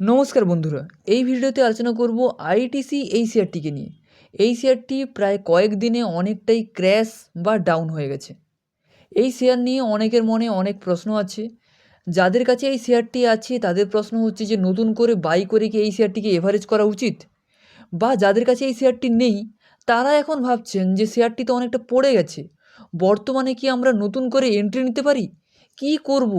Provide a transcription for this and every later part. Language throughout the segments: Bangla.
নমস্কার বন্ধুরা, এই ভিডিওতে আলোচনা করব আইটিসি এই শেয়ারটিকে নিয়ে। এই শেয়ারটি প্রায় কয়েক দিনে অনেকটাই ক্র্যাশ বা ডাউন হয়ে গেছে। এই শেয়ার নিয়ে অনেকের মনে অনেক প্রশ্ন আছে। যাদের কাছে এই শেয়ারটি আছে, তাদের প্রশ্ন হচ্ছে যে, নতুন করে বাই করে কি এই শেয়ারটিকে এভারেজ করা উচিত? বা যাদের কাছে এই শেয়ারটি নেই, তারা এখন ভাবছেন যে, শেয়ারটি তো অনেকটা পড়ে গেছে। বর্তমানে কি আমরা নতুন করে এন্ট্রি নিতে পারি? কি করব?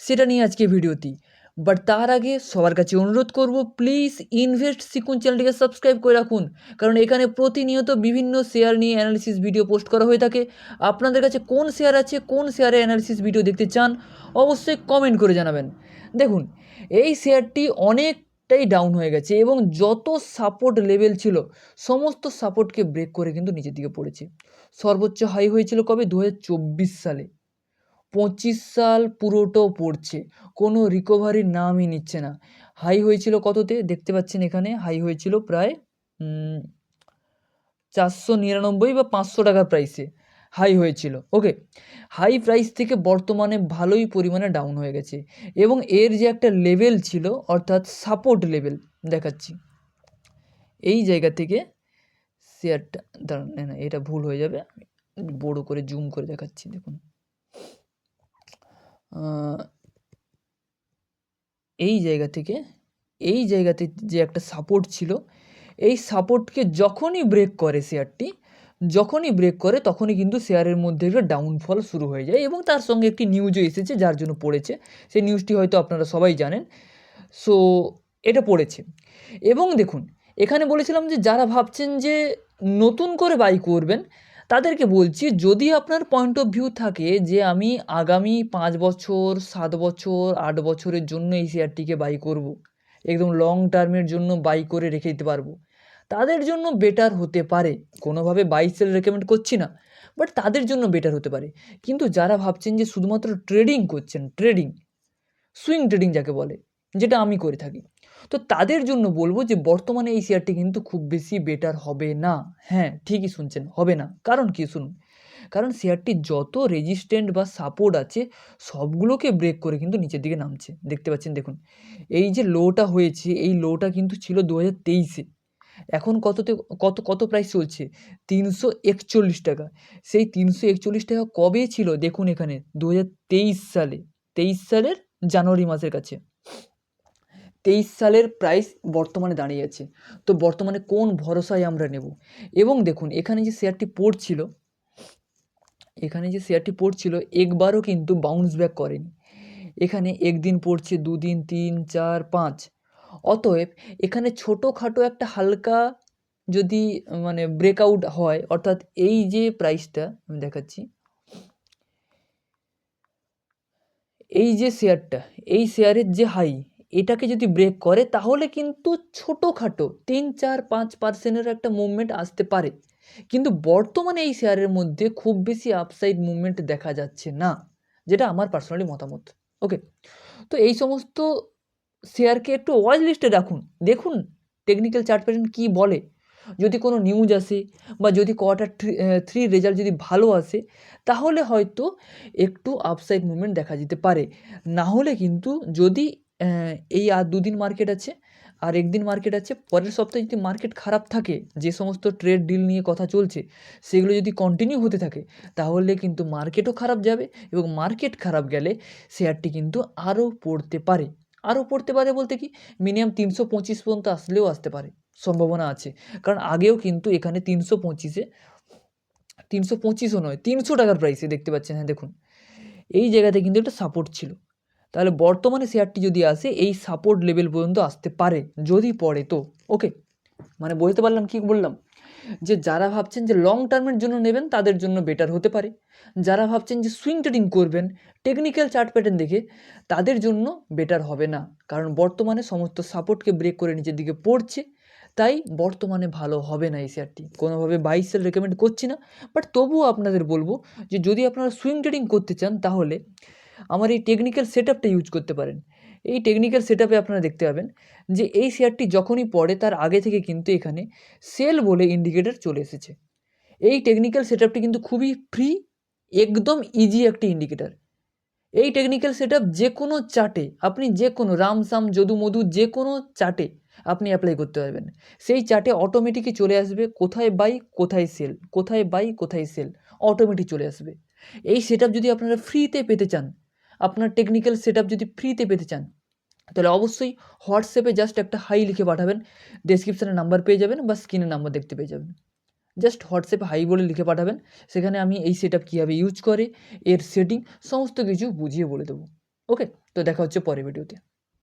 সেটা নিয়ে আজকে ভিডিওটি। বাট তার আগে সবার কাছে অনুরোধ করব প্লিজ ইনভেস্ট শিখুন চ্যানেলটিকে সাবস্ক্রাইব করে রাখুন। কারণ এখানে প্রতিনিয়ত বিভিন্ন শেয়ার নিয়ে অ্যানালিসিস ভিডিও পোস্ট করা হয়ে থাকে। আপনাদের কাছে কোন শেয়ার আছে, কোন শেয়ারে অ্যানালিসিস ভিডিও দেখতে চান, অবশ্যই কমেন্ট করে জানাবেন। দেখুন, এই শেয়ারটি অনেকটাই ডাউন হয়ে গেছে এবং যত সাপোর্ট লেভেল ছিল, সমস্ত সাপোর্টকে ব্রেক করে কিন্তু নিচের দিকে পড়েছে। সর্বোচ্চ হাই হয়েছিল কবে? দু হাজার চব্বিশ সালে। পঁচিশ সাল পুরোটাও পড়ছে। কোনো রিকভারির নামই নিচ্ছে না। হাই হয়েছিল কততে? দেখতে পাচ্ছেন এখানে হাই হয়েছিল প্রায় চারশো নিরানব্বই বা পাঁচশো টাকার প্রাইসে হাই হয়েছিল। ওকে হাই প্রাইস থেকে বর্তমানে ভালোই পরিমাণে ডাউন হয়ে গেছে। এবং এর যে একটা লেভেল ছিল অর্থাৎ সাপোর্ট লেভেল দেখাচ্ছি। এই জায়গা থেকে শেয়ারটা দাঁড়ান না, এটা ভুল হয়ে যাবে। বড় করে জুম করে দেখাচ্ছি দেখুন। এই জায়গা থেকে, এই জায়গাতে যে একটা সাপোর্ট ছিল, এই সাপোর্টকে যখনই ব্রেক করে শেয়ারটি যখনই ব্রেক করে তখনই কিন্তু শেয়ারের মধ্যে একটা ডাউনফল শুরু হয়ে যায় এবং তার সঙ্গে একটি নিউজও এসেছে যার জন্য পড়েছে। সেই নিউজটি হয়তো আপনারা সবাই জানেন। সো এটা পড়েছে। এবং দেখুন, এখানে বলেছিলাম যে যারা ভাবছেন যে নতুন করে বাই করবেন তাদেরকে বলছি, যদি আপনার পয়েন্ট অফ ভিউ থাকে যে আমি আগামী পাঁচ বছর, সাত বছর, আট বছরের জন্য এই শেয়ারটিকে বাই করব। একদম লং টার্মের জন্য বাই করে রেখে দিতে পারব, তাদের জন্য বেটার হতে পারে কোনোভাবে বাই সেল রেকমেন্ড করছি না বাট তাদের জন্য বেটার হতে পারে কিন্তু যারা ভাবছেন যে শুধুমাত্র ট্রেডিং করছেন ট্রেডিং সুইং ট্রেডিং যাকে বলে, যেটা আমি করে থাকি তো তাদের জন্য বলব যে বর্তমানে এই শেয়ারটি কিন্তু খুব বেশি বেটার হবে না। হ্যাঁ ঠিকই শুনছেন, হবে না। কারণ কি শুনুন? কারণ শেয়ারটি যত রেজিস্ট্যান্ট বা সাপোর্ট আছে, সবগুলোকে ব্রেক করে কিন্তু নিচের দিকে নামছে। দেখতে পাচ্ছেন, দেখুন। এই যে লোটা হয়েছে, এই লোটা কিন্তু ছিল দু হাজার তেইশে। এখন কততে, কত কত প্রাইস চলছে? তিনশো একচল্লিশ টাকা। সেই তিনশো একচল্লিশ টাকা কবে ছিল? দেখুন এখানে দু হাজার তেইশ সালে, তেইশ সালের জানুয়ারি মাসের কাছে। তেইশ সালের প্রাইস বর্তমানে দাঁড়িয়ে আছে। তো বর্তমানে কোন ভরসায় আমরা নেব? এবং দেখুন, এখানে যে শেয়ারটি পড়ছিল, এখানে যে শেয়ারটি পড়ছিল, একবারও কিন্তু বাউন্স ব্যাক করেনি। এখানে একদিন পড়ছে, দুদিন, তিন, চার, পাঁচ। অতএব এখানে ছোটোখাটো একটা হালকা যদি মানে ব্রেকআউট হয়, অর্থাৎ এই যে প্রাইসটা আমি দেখাচ্ছি। এই যে শেয়ারটা এই শেয়ারের যে হাই এটাকে যদি ব্রেক করে, তাহলে কিন্তু ছোটোখাটো তিন, চার, পাঁচ পার্সেন্টের একটা মুভমেন্ট আসতে পারে। কিন্তু বর্তমানে এই শেয়ারের মধ্যে খুব বেশি আপসাইড মুভমেন্ট দেখা যাচ্ছে না, যেটা আমার পার্সোনালি মতামত। ওকে তো এই সমস্ত শেয়ারকে একটু ওয়াচ লিস্টে রাখুন। দেখুন টেকনিক্যাল চার্ট প্যাটার্ন কী বলে। যদি কোনো নিউজ আসে বা যদি কোয়ার্টার থ্রি রেজাল্ট যদি ভালো আসে, তাহলে হয়তো একটু আপসাইড মুভমেন্ট দেখা যেতে পারে। না হলে কিন্তু যদি এই আর দুদিন মার্কেট আছে, আর একদিন মার্কেট আছে, পরের সপ্তাহে যদি মার্কেট খারাপ থাকে, যে সমস্ত ট্রেড ডিল নিয়ে কথা চলছে, সেগুলো যদি কন্টিনিউ হতে থাকে, তাহলে কিন্তু মার্কেটও খারাপ যাবে এবং মার্কেট খারাপ গেলে শেয়ারটি কিন্তু আরও পড়তে পারে। আরও পড়তে পারে বলতে কি মিনিমাম তিনশো পঁচিশ পর্যন্ত আসলেও আসতে পারে, সম্ভাবনা আছে। কারণ আগেও কিন্তু এখানে তিনশো পঁচিশে, তিনশো পঁচিশও নয়, তিনশো টাকার প্রাইসে দেখতে পাচ্ছেন হ্যাঁ দেখুন। এই জায়গাতে কিন্তু একটা সাপোর্ট ছিল। তাহলে বর্তমানে শেয়ারটি যদি আসে, এই সাপোর্ট লেভেল পর্যন্ত আসতে পারে, যদি পড়ে তো। ওকে মানে বলতে পারলাম কি বললাম? যে যারা ভাবছেন যে লং টার্মের জন্য নেবেন, তাদের জন্য বেটার হতে পারে। যারা ভাবছেন যে সুইং ট্রেডিং করবেন টেকনিক্যাল চার্ট প্যাটার্ন দেখে, তাদের জন্য বেটার হবে না। কারণ বর্তমানে সমস্ত সাপোর্টকে ব্রেক করে নিচের দিকে পড়ছে, তাই বর্তমানে ভালো হবে না এই শেয়ারটি। কোনোভাবে বাই সেল রেকমেন্ড করছি না বাট তবুও আপনাদের বলব যে যদি আপনারা সুইং ট্রেডিং করতে চান, তাহলে আমার এই টেকনিক্যাল সেট ইউজ করতে পারেন। এই টেকনিক্যাল সেট আপে আপনারা দেখতে পাবেন যে এই শেয়ারটি যখনই পড়ে তার আগে থেকে কিন্তু এখানে সেল বলে ইন্ডিকেটর চলে এসেছে। এই টেকনিক্যাল সেট আপটি কিন্তু খুবই ফ্রি একদম ইজি একটি ইন্ডিকেটর এই টেকনিক্যাল সেট আপ যে কোনো চার্টে আপনি যে কোনো রামসাম যদু মধু যে কোনো চার্টে আপনি অ্যাপ্লাই করতে পারবেন। সেই চার্টে অটোমেটিকই চলে আসবে, কোথায় বাই কোথায় সেল কোথায় বাই কোথায় সেল অটোমেটিক চলে আসবে। এই সেট যদি আপনারা ফ্রিতে পেতে চান আপনার টেকনিক্যাল সেট যদি ফ্রিতে পেতে চান, তাহলে অবশ্যই হোয়াটসঅ্যাপে জাস্ট একটা হাই লিখে পাঠাবেন। ডেসক্রিপশানে নাম্বার পেয়ে যাবেন বা স্ক্রিনে নাম্বার দেখতে পেয়ে যাবেন। জাস্ট হোয়াটসঅ্যাপে হাই বলে লিখে পাঠাবেন। সেখানে আমি এই সেট আপ কীভাবে ইউজ করে, এর সেটিং সমস্ত কিছু বুঝিয়ে বলে দেবো। ওকে তো দেখা হচ্ছে পরের ভিডিওতে